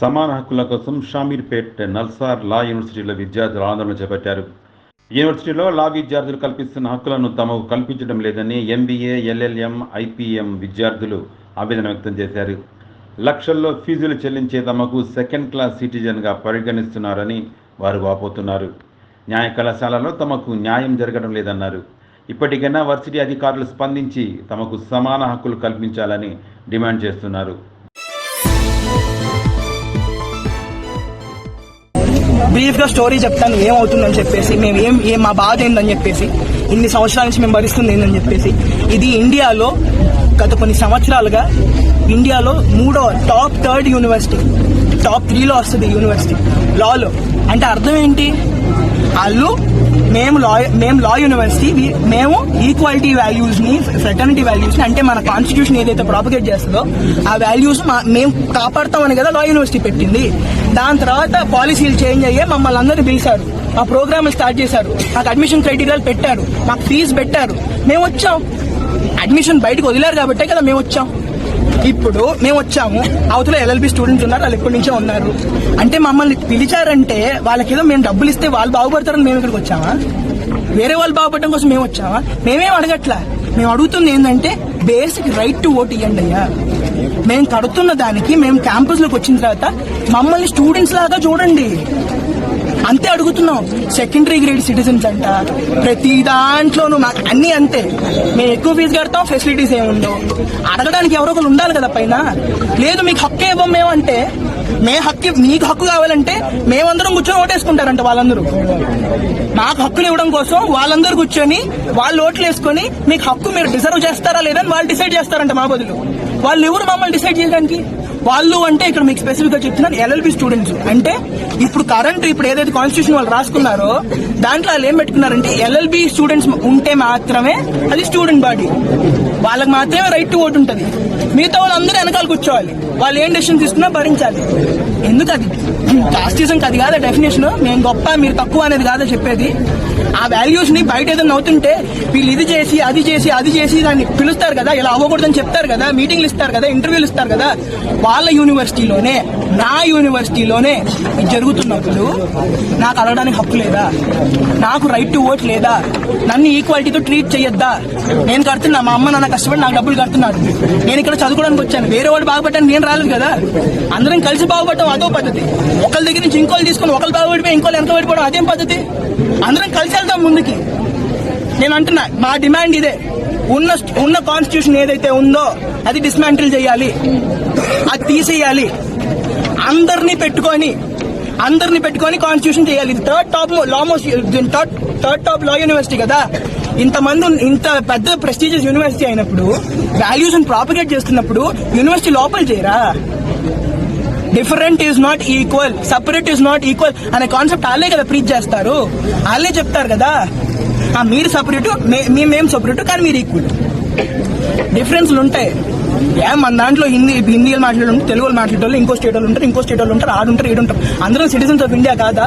సమాన హక్కుల కోసం షామీర్పేట్ నల్సార్ లా యూనివర్సిటీలో విద్యార్థులు ఆందోళన చేపట్టారు. యూనివర్సిటీలో లా విద్యార్థులు కల్పిస్తున్న హక్కులను తమకు కల్పించడం లేదని ఎంబీఏ ఎల్ఎల్ఎం ఐపీఎం విద్యార్థులు ఆవేదన వ్యక్తం చేశారు. లక్షల్లో ఫీజులు చెల్లించే తమకు సెకండ్ క్లాస్ సిటిజన్గా పరిగణిస్తున్నారని వారు వాపోతున్నారు. న్యాయ కళాశాలలో తమకు న్యాయం జరగడం లేదన్నారు. ఇప్పటికైనా వర్సిటీ అధికారులు స్పందించి తమకు సమాన హక్కులు కల్పించాలని డిమాండ్ చేస్తున్నారు. బ్రీఫ్గా స్టోరీ చెప్తాను ఏమవుతుందని చెప్పేసి మేము ఏం ఏం మా బాధ ఏందని చెప్పేసి ఇన్ని సంవత్సరాల నుంచి మేము భరిస్తుంది ఏందని చెప్పేసి ఇది ఇండియాలో గత కొన్ని సంవత్సరాలుగా ఇండియాలో మూడో టాప్ థర్డ్ యూనివర్సిటీ టాప్ త్రీలో వస్తుంది యూనివర్సిటీ లాలో అంటే అర్థం ఏంటి? వాళ్ళు మేము లా మేము లా యూనివర్సిటీ మేము ఈక్వాలిటీ వాల్యూస్ని ఫ్రెటర్నిటీ వాల్యూస్ని అంటే మన కాన్స్టిట్యూషన్ ఏదైతే ప్రాపగేట్ చేస్తుందో ఆ వాల్యూస్ మేము కాపాడతామని కదా లా యూనివర్సిటీ పెట్టింది. దాని తర్వాత పాలసీలు చేంజ్ అయ్యే మమ్మల్ని అందరూ పిలిచారు. మా ప్రోగ్రామ్ స్టార్ట్ చేశారు. మాకు అడ్మిషన్ క్రైటీరియాలు పెట్టారు. మాకు ఫీజు పెట్టారు. మేము వచ్చాం. అడ్మిషన్ బయటకు వదిలేరు కాబట్టే కదా మేము వచ్చాం. ఇప్పుడు మేము వచ్చాము. అవతల ఎల్ఎల్బి స్టూడెంట్స్ ఉన్నారు. వాళ్ళు ఎప్పటి నుంచో ఉన్నారు. అంటే మమ్మల్ని పిలిచారంటే వాళ్ళకేదో మేము డబ్బులు ఇస్తే వాళ్ళు బాగుపడతారని మేము ఇక్కడికి వచ్చామా? వేరే వాళ్ళు బాగుపడడం కోసం మేము వచ్చామా? మేమేం అడగట్లా? మేము అడుగుతుంది ఏంటంటే బేసిక్ రైట్ టు ఓట్ ఇవ్వండి అయ్యా. మేము కడుతున్న దానికి మేము క్యాంపస్లోకి వచ్చిన తర్వాత మమ్మల్ని స్టూడెంట్స్ లాగా చూడండి. అంతే అడుగుతున్నాం. సెకండరీ గ్రేడ్ సిటిజన్స్ అంట. ప్రతి దాంట్లోనూ మాకు అన్ని అంతే. మేము ఎక్కువ ఫీజు కడతాం ఫెసిలిటీస్ ఏముండవు అడగడానికి ఎవరో ఒకరు ఉండాలి కదా పైన. లేదు మీకు హక్కు ఇవ్వం మేమంటే మే హక్కు మీకు హక్కు కావాలంటే మేమందరం కూర్చొని ఓటేసుకుంటారంట వాళ్ళందరూ. మాకు హక్కులు ఇవ్వడం కోసం వాళ్ళందరూ కూర్చొని వాళ్ళు ఓట్లు వేసుకొని మీకు హక్కు మీరు డిజర్వ్ చేస్తారా లేదని వాళ్ళు డిసైడ్ చేస్తారంట మా బదులు. వాళ్ళు ఎవరు మమ్మల్ని డిసైడ్ చేయడానికి? వాళ్ళు అంటే ఇక్కడ మీకు స్పెసిఫిక్గా చెప్తున్నాను ఎల్ఎల్బి స్టూడెంట్స్ అంటే ఇప్పుడు కరెంట్ ఇప్పుడు ఏదైతే కాన్స్టిట్యూషన్ వాళ్ళు రాసుకున్నారో దాంట్లో వాళ్ళు ఏం పెట్టుకున్నారంటే ఎల్ఎల్బి స్టూడెంట్స్ ఉంటే మాత్రమే అది స్టూడెంట్ బాడీ వాళ్ళకి మాత్రమే రైట్ టు ఓటు ఉంటుంది. మిగతా వాళ్ళందరూ వెనకాల కూర్చోవాలి. వాళ్ళు ఏం డెసిషన్ తీసుకున్నా భరించాలి. ఎందుకు అది? కాస్టిజం అది కాదా డెఫినేషన్ మేము గొప్ప మీరు తక్కువ అనేది కాదా చెప్పేది? ఆ వాల్యూస్ని బయట ఏదైనా అవుతుంటే వీళ్ళు ఇది చేసి అది చేసి అది చేసి దాన్ని పిలుస్తారు కదా ఇలా అవ్వకూడదని చెప్తారు కదా మీటింగ్లు ఇస్తారు కదా ఇంటర్వ్యూలు ఇస్తారు కదా వాళ్ళ యూనివర్సిటీలోనే నా యూనివర్సిటీలోనే జరుగుతున్నప్పుడు నాకు అడగడానికి హక్కు లేదా? నాకు రైట్ టు ఓట్ లేదా? నన్ను ఈక్వాలిటీతో ట్రీట్ చేయొద్దా? నేను కడుతున్నా మా అమ్మ నాన్న కష్టపడి నాకు డబ్బులు కడుతున్నారు. నేను ఇక్కడ చదువుకోవడానికి వచ్చాను. వేరే వాడు బాగుపడ్డాను నేను రాలేదు కదా? అందరం కలిసి బాగుపడటం అదో పద్ధతి. ఒకళ్ళ దగ్గర నుంచి ఇంకోళ్ళు తీసుకొని ఒకళ్ళు బాగుపడిపోయి ఇంకోళ్ళు ఎంత పడిపోవడం అదేం పద్ధతి? అందరం కలిసి వెళ్తాం ముందుకి. నేను అంటున్నా మా డిమాండ్ ఇదే. ఉన్న ఉన్న కాన్స్టిట్యూషన్ ఏదైతే ఉందో అది డిస్మాంటిల్ చేయాలి. అది తీసేయాలి. అందరినీ పెట్టుకొని అందరిని పెట్టుకొని కాన్స్టిట్యూషన్ చేయాలి. ఇది third top లామోస్ట్ third third top law university కదా. ఇంతమంది ఇంత పెద్ద ప్రెస్టీజియస్ యూనివర్సిటీ అయినప్పుడు వాల్యూస్ ప్రాపగేట్ చేస్తున్నప్పుడు యూనివర్సిటీ లోపల చేయరా different is not equal separate is not equal అనే కాన్సెప్ట్ వాళ్ళే కదా ప్రీచ్ చేస్తారు. వాళ్ళే చెప్తారు కదా. మీరు సపరేట్ మేము సపరేట్ కానీ మీరు ఈక్వల్ డిఫరెన్స్లు ఉంటాయి. ఏ మన దాంట్లో హిందీ హిందీలు మాట్లాడే తెలుగులో మాట్లాడే వాళ్ళు ఇంకో స్టేట్ వాళ్ళు ఉంటారు ఇంకో స్టేట్ వాళ్ళు ఉంటారు ఆడుంటారు ఈడుంటారు అందరం సిటిజన్స్ ఆఫ్ ఇండియా కాదా?